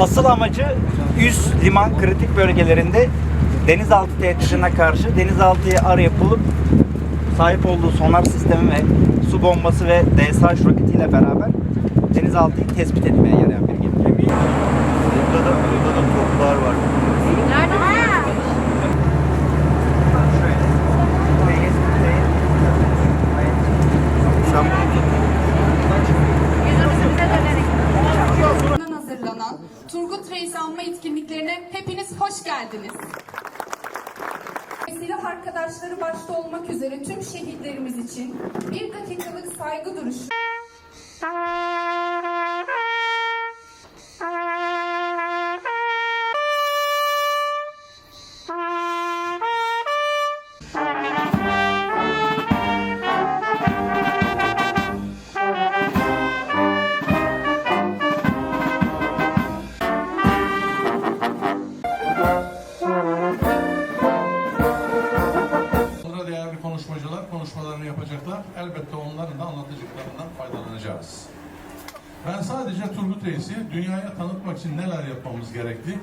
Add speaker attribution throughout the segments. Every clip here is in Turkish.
Speaker 1: Asıl amacı üst liman kritik bölgelerinde denizaltı tehditine karşı denizaltıya ara yapılıp sahip olduğu sonar sistemi ve su bombası ve DSH roketiyle beraber denizaltıyı tespit etmeye yarayan bir gemi.
Speaker 2: Burada da, burada da toplar var.
Speaker 3: Turgut Reis Anma etkinliklerine hepiniz hoş geldiniz. Silah arkadaşları başta olmak üzere tüm şehitlerimiz için bir dakikalık saygı duruşu.
Speaker 4: Elbette onların da anlatacaklarından faydalanacağız. Ben sadece Turgut Reis'i dünyaya tanıtmak için neler yapmamız gerekti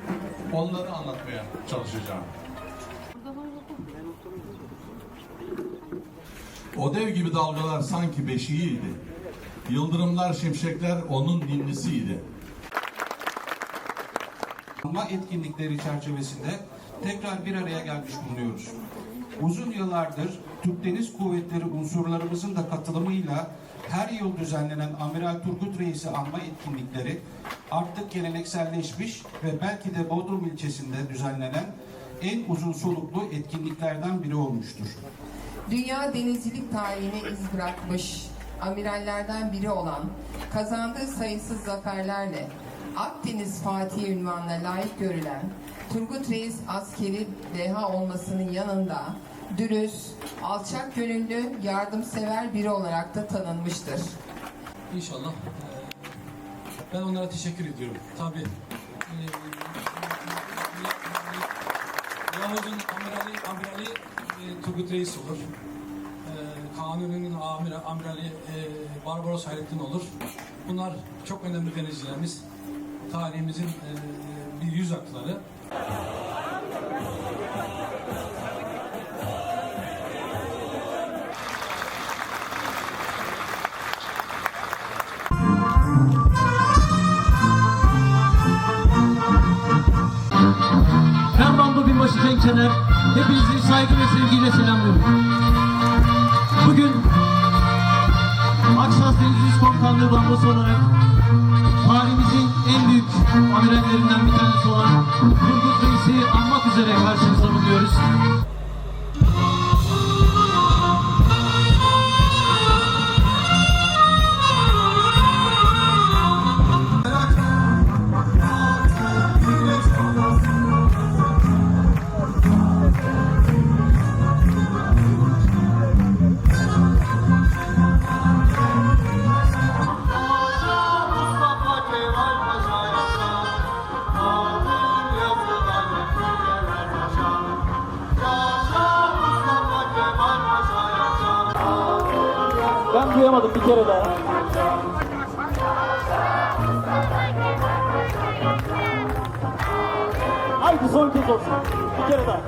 Speaker 4: onları anlatmaya çalışacağım. O dev gibi dalgalar sanki beşiğiydi. Yıldırımlar, şimşekler onun ninnisiydi.
Speaker 5: Anma etkinlikleri çerçevesinde tekrar bir araya gelmiş bulunuyoruz. Uzun yıllardır Türk Deniz Kuvvetleri unsurlarımızın da katılımıyla her yıl düzenlenen Amiral Turgut Reis'i anma etkinlikleri artık gelenekselleşmiş ve belki de Bodrum ilçesinde düzenlenen en uzun soluklu etkinliklerden biri olmuştur.
Speaker 6: Dünya denizcilik tarihine iz bırakmış amirallerden biri olan, kazandığı sayısız zaferlerle Akdeniz Fatih ünvanına layık görülen Turgut Reis askeri deha olmasının yanında dürüst, alçak gönüllü, yardımsever biri olarak da tanınmıştır.
Speaker 7: İnşallah. eee, Ben onlara teşekkür ediyorum. Tabii. eee, Yahud'un amirali, amirali eee, Turgut Reis olur. Eee Kanuni'nin amir, amirali eee, Barbaros Hayrettin olur. Bunlar çok önemli denizcilerimiz. Tarihimizin eee, bir yüz akları.
Speaker 8: Çener. Hepinizi saygı ve sevgiyle selamlıyorum. Bugün Aksas Deniz Üst Komutanlığı Bambusu olarak tarihimizin en büyük amirallerinden bir tanesi olan Ben duyamadım bir kere daha. Haydi son kez olsun. Bir kere daha.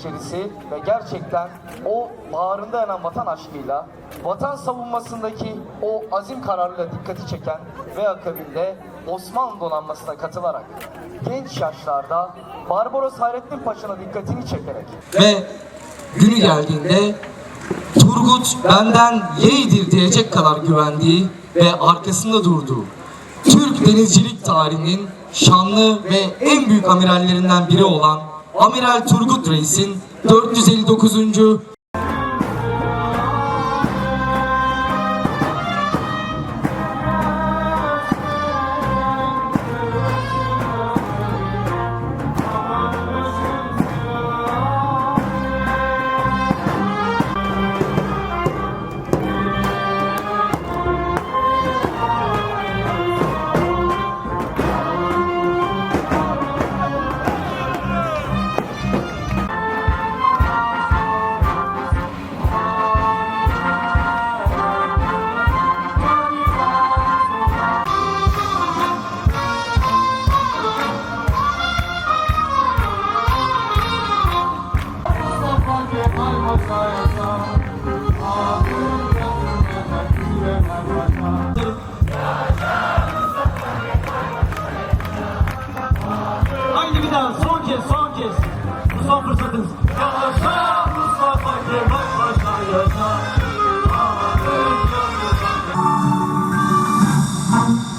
Speaker 9: Becerisi ve gerçekten o bağrında yanan vatan aşkıyla, vatan savunmasındaki o azim kararıyla dikkati çeken ve akabinde Osmanlı donanmasına katılarak genç yaşlarda Barbaros Hayrettin Paşa'nın dikkatini çekerek
Speaker 10: ve günü geldiğinde Turgut benden yeğdir diyecek kadar güvendiği ve arkasında durduğu Türk denizcilik tarihinin şanlı ve en büyük amirallerinden biri olan Amiral Turgut Reis'in 459.
Speaker 8: Haydi bir daha son kez son kez. Son fırsatınız.